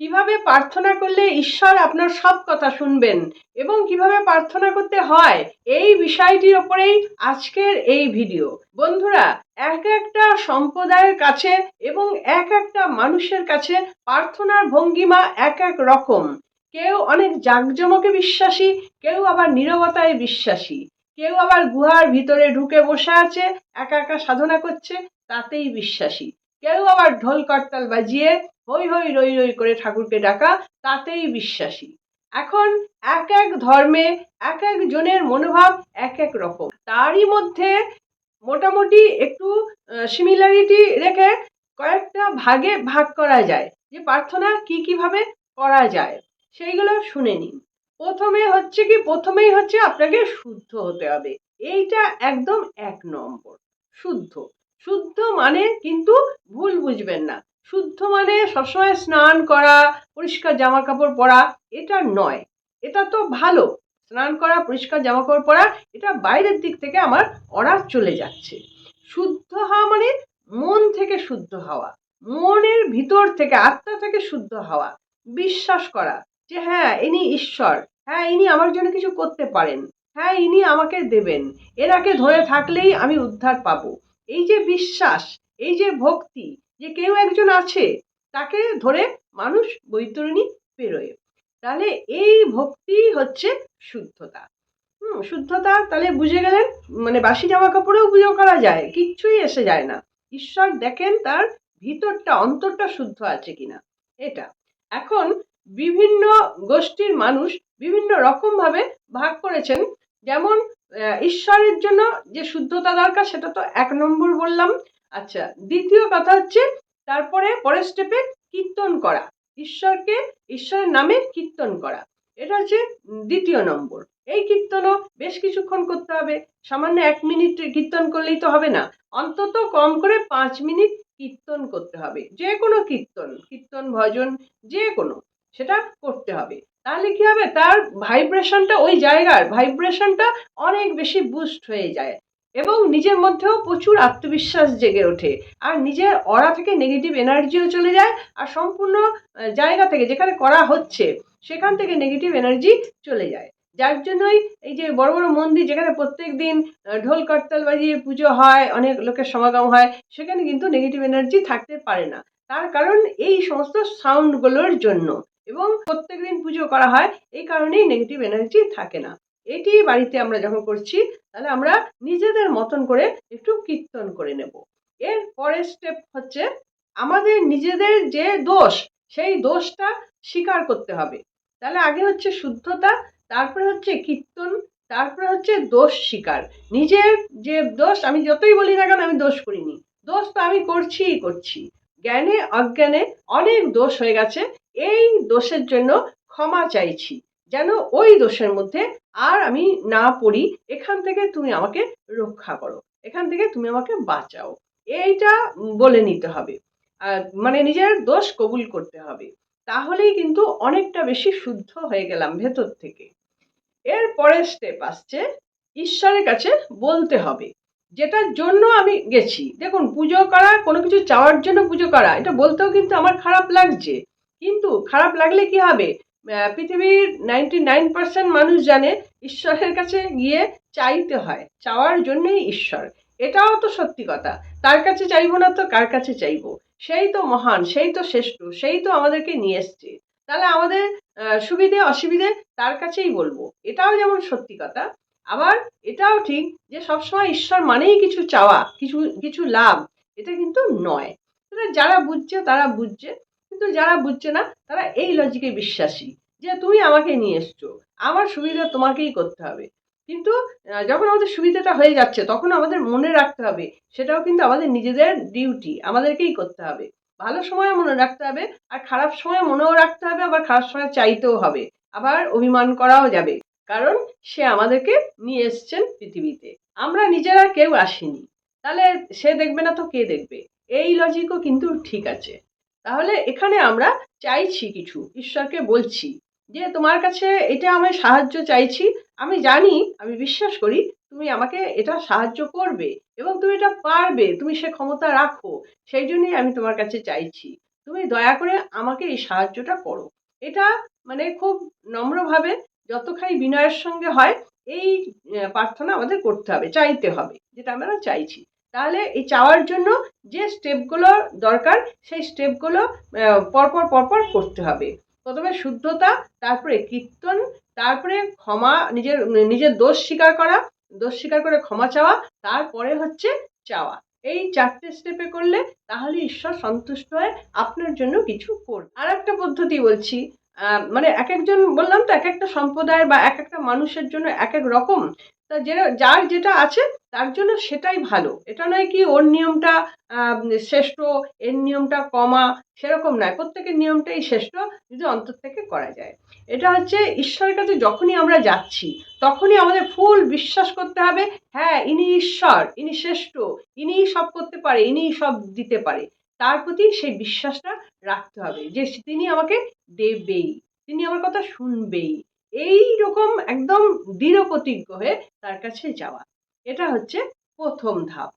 কীভাবে প্রার্থনা করলে ঈশ্বর আপনার সব কথা শুনবেন এবং কীভাবে প্রার্থনা করতে হয়, এই বিষয়টির ওপরেই আজকের এই ভিডিও। বন্ধুরা, এক একটা সম্প্রদায়ের কাছে এবং এক একটা মানুষের কাছে প্রার্থনার ভঙ্গিমা এক এক রকম। কেউ অনেক জাঁকজমকে বিশ্বাসী, কেউ আবার নীরবতায় বিশ্বাসী। কেউ আবার গুহার ভিতরে ঢুকে বসে আছে, একা একা সাধনা করছে, তাতেই বিশ্বাসী। কেউ আবার ঢোল করতাল বাজিয়ে হই হই রই রই করে ঠাকুরকে ডাকা, তাতেই বিশ্বাসী। এখন এক এক ধর্মে, এক এক জনের মনোভাব এক এক রকম। তারই মধ্যে মোটামুটি একটু সিমিলারিটি রেখে কয়েকটা ভাগে ভাগ করা যায়। যে প্রার্থনা কি কীভাবে করা যায়, সেইগুলো শুনে নিন। প্রথমে হচ্ছে কি, প্রথমেই হচ্ছে আপনাকে শুদ্ধ হতে হবে। এইটা একদম এক নম্বর, শুদ্ধ। শুদ্ধ মানে কিন্তু ভুল বুঝবেন না। শুদ্ধ মানে সবসময় স্নান করা, পরিষ্কার জামা কাপড় পরা, এটা নয়। এটা তো ভালো। স্নান করা, পরিষ্কার জামা কাপড় পরা, এটা বাইরের দিক থেকে আমার অরা চলে যাচ্ছে। শুদ্ধ হওয়া মানে মন থেকে শুদ্ধ হওয়া, মনের ভিতর থেকে, আত্মা থেকে শুদ্ধ হওয়া, বিশ্বাস করা যে হ্যাঁ ইনি ঈশ্বর হ্যাঁ ইনি আমার জন্য কিছু করতে পারেন হ্যাঁ ইনি আমাকে দেবেন। এনাকে ধরে থাকলেই আমি উদ্ধার পাবো। এই যে বিশ্বাস, এই যে ভক্তি যে কেউ একজন আছে, তাকে ধরে মানুষ বৈতরণী পেরোয় তাহলে এই ভক্তি হচ্ছে শুদ্ধতা। হুম, শুদ্ধতা তাহলে বুঝে গেলেন? মানে বাসি জামা কাপড়েও পুজো করা যায়, কিচ্ছুই এসে যায় না। ঈশ্বর দেখেন তার ভিতরটা, অন্তরটা শুদ্ধ আছে কিনা। এটা। এখন বিভিন্ন গোষ্ঠীর মানুষ বিভিন্ন রকমভাবে ভাগ করেছেন। যেমন ঈশ্বরের জন্য যে শুদ্ধতা দরকার, সেটা তো এক নম্বর বললাম। আচ্ছা দ্বিতীয় কথা হচ্ছে, তারপরে পরের স্টেপে কীর্তন করা। ঈশ্বরকে, ঈশ্বরের নামে কীর্তন করা। এটা হচ্ছে দ্বিতীয় নম্বর। এই কীর্তনও বেশ কিছুক্ষণ করতে হবে। সামান্য এক মিনিট কীর্তন করলেই তো হবে না। অন্তত কম করে পাঁচ মিনিট কীর্তন করতে হবে। যে কোনো কীর্তন কীর্তন, ভজন, যে কোনো, সেটা করতে হবে। তাহলে কি হবে? তার ভাইব্রেশনটা ওই জায়গার ভাইব্রেশনটা অনেক বেশি বুস্ট হয়ে যায় এবং নিজের মধ্যেও প্রচুর আত্মবিশ্বাস জেগে ওঠে। আর নিজের অরা থেকে নেগেটিভ এনার্জিও চলে যায় আর সম্পূর্ণ জায়গা থেকে যেখানে করা হচ্ছে, সেখান থেকে নেগেটিভ এনার্জি চলে যায়। যার জন্যই এই যে বড় বড় মন্দির যেখানে প্রত্যেক দিন ঢোল করতাল বাজিয়ে পুজো হয়, অনেক লোকের সমাগম হয়, সেখানে কিন্তু নেগেটিভ এনার্জি থাকতে পারে না। তার কারণ এই সমস্ত সাউন্ডগুলোর জন্য। এবং প্রত্যেক দিন পুজো করা হয়, এই কারণেই নেগেটিভ এনার্জি থাকে না। এটি বাড়িতে আমরা যখন করছি, তাহলে আমরা নিজেদের মতন করে একটু কীর্তন করে নেব। এর পরের স্টেপ হচ্ছে, আমাদের নিজেদের যে দোষ, সেই দোষটা স্বীকার করতে হবে। তাহলে আগে হচ্ছে শুদ্ধতা, তারপরে হচ্ছে কীর্তন, তারপরে হচ্ছে দোষ স্বীকার। নিজের যে দোষ, আমি যতই বলি না কেন আমি দোষ করিনি। দোষ তো আমি করছিই করছি। জ্ঞানে, অজ্ঞানে অনেক দোষ হয়ে গেছে। এই দোষের জন্য ক্ষমা চাইছি। যেন ওই দোষের মধ্যে আর আমি না পড়ি, এখান থেকে তুমি আমাকে রক্ষা করো। এখান থেকে তুমি আমাকে বাঁচাও। এইটা বলে নিতে হবে। মানে নিজের দোষ কবুল করতে হবে। তাহলেই কিন্তু অনেকটা বেশি শুদ্ধ হয়ে গেলাম ভেতর থেকে। এর পরের স্টেপ আসছে, ঈশ্বরের কাছে বলতে হবে। যেটার জন্য আমি গেছি। দেখুন, পুজো করা, কোনো কিছু চাওয়ার জন্য পুজো করা, এটা বলতেও কিন্তু আমার খারাপ লাগছে। কিন্তু খারাপ লাগলে কি হবে? পৃথিবীর নাইনটি নাইন পার্সেন্ট মানুষ জানে ঈশ্বরের কাছে গিয়ে চাইতে হয়, চাওয়ার জন্যই ঈশ্বর। এটাও তো সত্যি কথা। তার কাছে চাইব না তো কার কাছে চাইব? সেই তো মহান, সেই তো শ্রেষ্ঠ, সেই তো আমাদেরকে নিয়ে এসছে। তাহলে আমাদের সুবিধে, অসুবিধে তার কাছেই বলব। এটাও যেমন সত্যি কথা, আবার এটাও ঠিক যে সবসময় ঈশ্বর মানেই কিছু চাওয়া, কিছু কিছু লাভ, এটা কিন্তু নয়। যারা বুঝছে, তারা বুঝছে। কিন্তু যারা বুঝছে না, তারা এই লজিকে বিশ্বাসী যে তুমি আমাকে নিয়ে এসছো, আমার সুবিধা তোমাকেই করতে হবে। কিন্তু যখন আমাদের সুবিধাটা হয়ে যাচ্ছে, তখন আমাদের মনে রাখতে হবে, সেটাও কিন্তু আমাদের নিজেদের ডিউটি আমাদেরকেই করতে হবে। ভালো সময় মনে রাখতে হবে, আর খারাপ সময় মনেও রাখতে হবে, আবার খারাপ সময় চাইতেও হবে। আবার অভিমান করাও যাবে, কারণ সে আমাদেরকে নিয়ে এসছেন পৃথিবীতে। আমরা নিজেরা কেউ আসিনি। তাহলে সে দেখবে না তো কে দেখবে? এই লজিকও কিন্তু ঠিক আছে। তাহলে এখানে আমরা চাইছি কিছু। ঈশ্বরকে বলছি যে, তোমার কাছে এটা আমি সাহায্য চাইছি। আমি জানি, আমি বিশ্বাস করি, তুমি আমাকে এটা সাহায্য করবে এবং তুমি এটা পারবে, তুমি সে ক্ষমতা রাখো। সেই জন্যই আমি তোমার কাছে চাইছি। তুমি দয়া করে আমাকে এই সাহায্যটা করো। এটা মানে খুব নম্রভাবে যতখানি বিনয়ের সঙ্গে হয়, এই প্রার্থনা আমাদের করতে হবে, চাইতে হবে, যেটা আমরা চাইছি। তাহলে এই চাওয়ার জন্য যে স্টেপগুলো দরকার, সেই স্টেপগুলো পরপর পরপর করতে হবে। প্রথমে শুদ্ধতা, তারপরে কীর্তন, তারপরে ক্ষমা, নিজের নিজের দোষ স্বীকার করা, দোষ স্বীকার করে ক্ষমা চাওয়া, তারপরে হচ্ছে চাওয়া। এই চারটে স্টেপে করলে তাহলে ঈশ্বর সন্তুষ্ট হয়ে আপনার জন্য কিছু করবে। আর একটা পদ্ধতি বলছি মানে এক একজন বললাম তো এক একটা সম্প্রদায়ের বা এক একটা মানুষের জন্য এক এক রকম তা যে যার যেটা আছে, তার জন্য সেটাই ভালো। এটা নয় কি ওর নিয়মটা শ্রেষ্ঠ, এর নিয়মটা কমা, সেরকম নয়। প্রত্যেকের নিয়মটাই শ্রেষ্ঠ যদি অন্তর থেকে করা যায়। এটা হচ্ছে ঈশ্বরের কাছে যখনই আমরা যাচ্ছি, তখনই আমাদের ফুল বিশ্বাস করতে হবে হ্যাঁ ইনি ঈশ্বর, ইনি শ্রেষ্ঠ ইনিই সব করতে পারে ইনিই সব দিতে পারে। তার প্রতি সেই বিশ্বাসটা রাখতে হবে যে, তিনি আমাকে দেবেই, তিনি আমার কথা শুনবেই। এই রকম একদম দৃঢ় প্রতিজ্ঞ হয়ে তার কাছে যাওয়া। এটা হচ্ছে প্রথম ধাপ।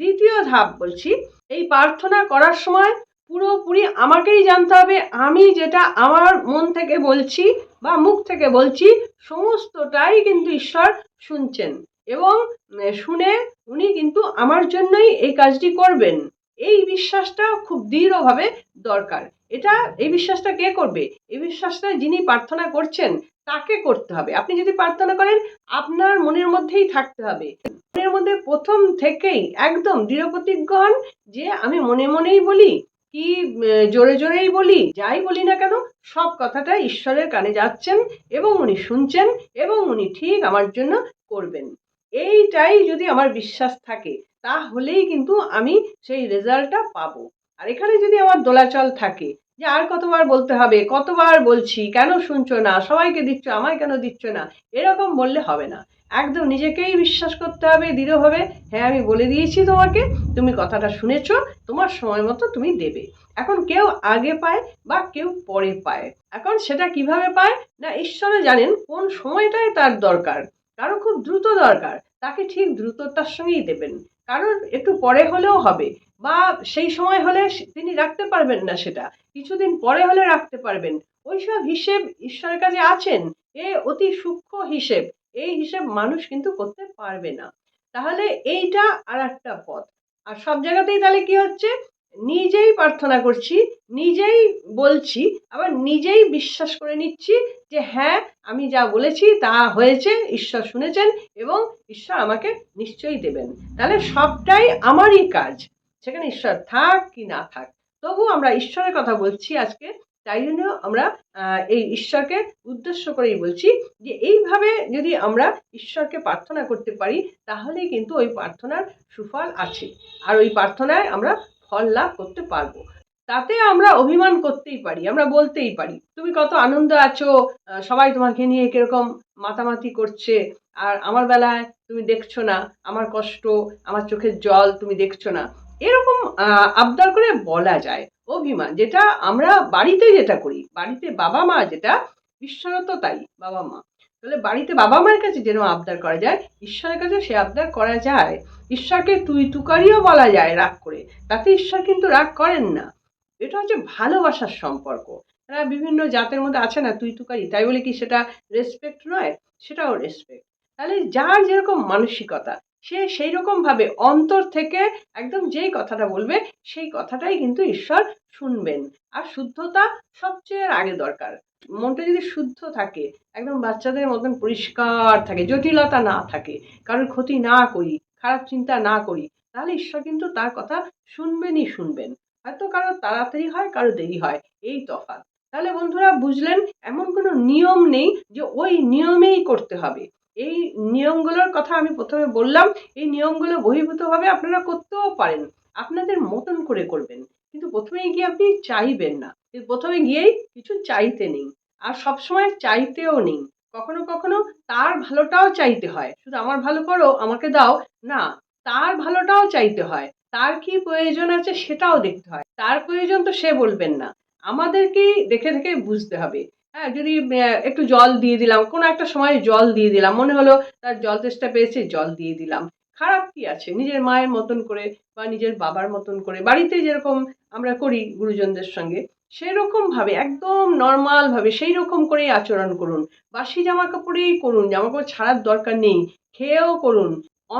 দ্বিতীয় ধাপ বলছি, এই প্রার্থনা করার সময় পুরোপুরি আমাকেই জানতে হবে, আমি যেটা আমার মন থেকে বলছি বা মুখ থেকে বলছি, সমস্তটাই কিন্তু ঈশ্বর শুনছেন এবং শুনে উনি কিন্তু আমার জন্যই এই কাজটি করবেন। এই বিশ্বাসটা খুব দৃঢ়ভাবে দরকার। এটা, এই বিশ্বাসটা কে করবে? এই বিশ্বাসটা যিনি প্রার্থনা করছেন তাকে করতে হবে। আপনি যদি প্রার্থনা করেন, আপনার মনের মধ্যেই থাকতে হবে। মনের মধ্যে প্রথম থেকেই একদম দৃঢ় প্রতিজ্ঞ হন যে, আমি মনে মনেই বলি, কি জোরে জোরেই বলি, যাই বলি না কেন, সব কথাটা ঈশ্বরের কানে যাচ্ছেন এবং উনি শুনছেন এবং উনি ঠিক আমার জন্য করবেন। এইটাই যদি আমার বিশ্বাস থাকে, তাহলেই কিন্তু আমি সেই রেজাল্টটা পাবো। আর এখানে যদি আমার দোলাচল থাকে যে আর কতবার বলতে হবে, কতবার বলছি, কেন শুনছো না, সবাইকে দিচ্ছ, আমায় কেন দিচ্ছ না, এরকম বললে হবে না। একদম নিজেকেই বিশ্বাস করতে হবে দৃঢ়ভাবে হ্যাঁ আমি বলে দিয়েছি তোমাকে, তুমি কথাটা শুনেছো, তোমার সময় মতো তুমি দেবে। এখন কেউ আগে পায় বা কেউ পরে পায়। এখন সেটা কীভাবে পায়? না, ঈশ্বরে জানেন কোন সময়টায় তার দরকার, কারও খুব দ্রুত দরকার, তাকে ঠিক দ্রুততার সঙ্গেই দেবেন। কারোর একটু পরে হলেও হবে। বা সেই সময় হলে তিনি রাখতে পারবেন না সেটা। কিছুদিন পরে হলে রাখতে পারবেন। ওইসব হিসেব ঈশ্বরের কাছে আছেন। এ অতি সূক্ষ্ম হিসেব। এই হিসেব মানুষ কিন্তু করতে পারবে না। তাহলে এইটা আর একটা পথ। আর সব জায়গাতেই তাহলে কি হচ্ছে? নিজেই প্রার্থনা করছি, নিজেই বলছি, আবার নিজেই বিশ্বাস করে নিচ্ছি যে হ্যাঁ আমি যা বলেছি তা হয়েছে, ঈশ্বর শুনেছেন এবং ঈশ্বর আমাকে নিশ্চয়ই দেবেন। তাহলে সবটাই আমারই কাজ। সেখানে ঈশ্বর থাক কি না থাক। তবু আমরা ঈশ্বরের কথা বলছি আজকে, তাই জন্য আমরা এই ঈশ্বরকে উদ্দেশ্য করেই বলছি যে এইভাবে যদি আমরা ঈশ্বরকে প্রার্থনা করতে পারি, তাহলেই কিন্তু ওই প্রার্থনার সুফল আছে। আর ওই প্রার্থনায় আমরা ফল লাভ করতে পারব। তাতে আমরা অভিমান করতেই পারি, আমরা বলতেই পারি, তুমি কত আনন্দ আছো সবাই তোমাকে নিয়ে কীরকম মাতামাতি করছে, আর আমার বেলায় তুমি দেখছ না, আমার কষ্ট, আমার চোখের জল তুমি দেখছ না। এরকম আবদার করে বলা যায় অভিমান, যেটা আমরা বাড়িতে যেটা করি, বাড়িতে বাবা মা যেটা ঈশ্বরও তো তাই, বাবা মা। তাহলে বাড়িতে বাবা মায়ের কাছে যেন আবদার করা যায়, ঈশ্বরের কাছে সে আবদার করা যায়। ঈশ্বরকে তুই তুকারিও বলা যায় রাগ করে, তাতে ঈশ্বর কিন্তু রাগ করেন না। এটা হচ্ছে ভালোবাসার সম্পর্ক। তারা বিভিন্ন জাতের মধ্যে আছে না, তুই তুকারি, তাই বলে কি সেটা রেসপেক্ট নয়? সেটাও রেসপেক্ট তাহলে যার যেরকম মানসিকতা সে সেই রকম ভাবে অন্তর থেকে একদম যেই কথাটা বলবে, সেই কথাটাই কিন্তু ঈশ্বর শুনবেন। আর শুদ্ধতা সবচেয়ে আগে দরকার। মনটা যদি শুদ্ধ থাকে, একদম বাচ্চাদের মতন পরিষ্কার থাকে, জটিলতা না থাকে, কারোর ক্ষতি না করি, খারাপ চিন্তা না করি, তাহলে ঈশ্বর কিন্তু তার কথা শুনবেনই শুনবেন। হয়তো কারও তাড়াতাড়ি হয়, কারও দেরি হয়, এই তফাৎ। তাহলে বন্ধুরা, বুঝলেন, এমন কোনো নিয়ম নেই যে ওই নিয়মেই করতে হবে। এই নিয়মগুলোর কথা আমি প্রথমে বললাম, এই নিয়মগুলো বহির্ভূতভাবে আপনারা করতেও পারেন, আপনাদের মতন করে করবেন। কিন্তু প্রথমে গিয়ে আপনি চাইবেন না। প্রথমে গিয়েই কিছু চাইতে নেই। আর সবসময় চাইতেও নেই। কখনো কখনো তার ভালোটাও চাইতে হয়। শুধু আমার ভালো করো, আমাকে দাও। না, তার ভালোটাও চাইতে হয়। তার কি প্রয়োজন আছে সেটাও দেখতে হয়। তার প্রয়োজন তো সে বলবেন না। আমাদেরকেই দেখে দেখে বুঝতে হবে। হ্যাঁ যদি একটু জল দিয়ে দিলাম, কোনো একটা সময় জল দিয়ে দিলাম, মনে হলো তার জল তেষ্টা পেয়েছে, জল দিয়ে দিলাম। খারাপ কি আছে? নিজের মায়ের মতন করে বা নিজের বাবার মতন করে, বাড়িতে যেরকম আমরা করি গুরুজনদের সঙ্গে সেরকম ভাবে একদম নর্মাল ভাবে সেই রকম করেই আচরণ করুন। বাসি জামা কাপড়েই করুন জামা কাপড় ছাড়ার দরকার নেই, খেয়েও করুন।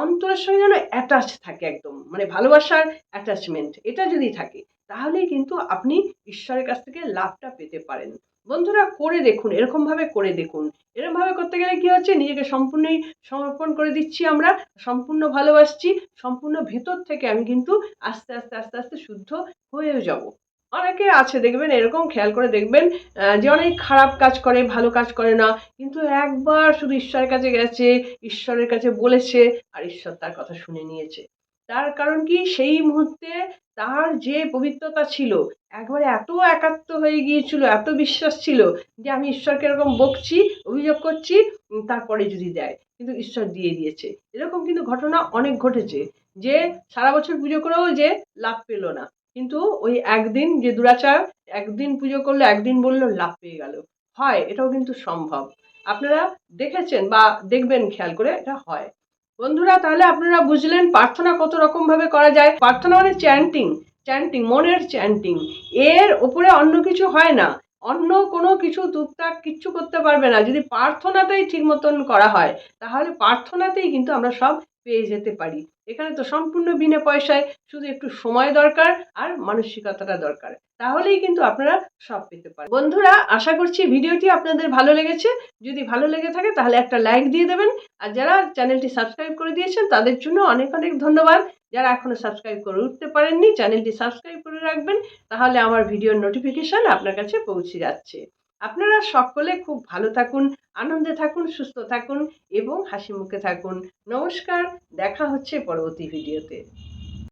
অন্তরের সঙ্গে যেন অ্যাটাচ থাকে একদম মানে ভালোবাসার অ্যাটাচমেন্ট এটা যদি থাকে, তাহলেই কিন্তু আপনি ঈশ্বরের কাছ থেকে লাভটা পেতে পারেন। বন্ধুরা করে দেখুন, এরকম ভাবে করে দেখুন। এরকম ভাবে করতে গেলে কি হচ্ছে? নিজেকে সম্পূর্ণই সমর্পণ করে দিচ্ছি আমরা, সম্পূর্ণ ভালোবাসছি, সম্পূর্ণ ভেতর থেকে আমি কিন্তু আস্তে আস্তে আস্তে আস্তে শুদ্ধ হয়েও যাব। অনেকে আছে, দেখবেন এরকম, খেয়াল করে দেখবেন যে অনেক খারাপ কাজ করে, ভালো কাজ করে না, কিন্তু একবার শুধু ঈশ্বরের কাছে গেছে, ঈশ্বরের কাছে বলেছে, আর ঈশ্বর তার কথা শুনে নিয়েছে। তার কারণ কি? সেই মুহূর্তে তার যে পবিত্রতা ছিল, একবারে এত একাত্ম হয়ে গিয়েছিল, এত বিশ্বাস ছিল যে আমি ঈশ্বরকে এরকম বকছি, অভিযোগ করছি তারপরে যদি দেয়। কিন্তু ঈশ্বর দিয়ে দিয়েছে। এরকম কিন্তু ঘটনা অনেক ঘটেছে যে সারা বছর পুজো করেও যে লাভ পেল না। কিন্তু ওই একদিন যে দুরাচার, একদিন পুজো করল, একদিন বলল, লাভ পেয়ে গেল। হয়, এটাও কিন্তু সম্ভব। আপনারা দেখেছেন বা দেখবেন, খেয়াল করে এটা হয়। বন্ধুরা, তাহলে আপনারা বুঝলেন প্রার্থনা কত রকম ভাবে করা যায়। প্রার্থনা মানে চ্যান্টিং চ্যান্টিং মনের চ্যান্টিং এর উপরে অন্য কিছু হয় না। অন্য কোনো কিছু টুকটাক কিচ্ছু করতে পারবে না। যদি প্রার্থনাটাই ঠিক মতন করা হয়, তাহলে প্রার্থনাতেই কিন্তু আমরা সব পেয়ে যেতে পারি। এখানে তো সম্পূর্ণ বিনা পয়সায় শুধু একটু সময় দরকার আর মানসিকতাটা দরকার। তাহলেই কিন্তু আপনারা সব পেতে পারেন বন্ধুরা, আশা করছি ভিডিওটি আপনাদের ভালো লেগেছে। যদি ভালো লেগে থাকে, তাহলে একটা লাইক দিয়ে দেবেন। আর যারা চ্যানেলটি সাবস্ক্রাইব করে দিয়েছেন, তাদের জন্য অনেক অনেক ধন্যবাদ। যারা এখনও সাবস্ক্রাইব করে উঠতে পারেননি, চ্যানেলটি সাবস্ক্রাইব করে রাখবেন, তাহলে আমার ভিডিওর নোটিফিকেশন আপনার কাছে পৌঁছে যাচ্ছে। আপনারা সকলে খুব ভালো থাকুন, আনন্দে থাকুন, সুস্থ থাকুন এবং হাসি মুখে থাকুন। নমস্কার, দেখা হচ্ছে পরবর্তী ভিডিওতে।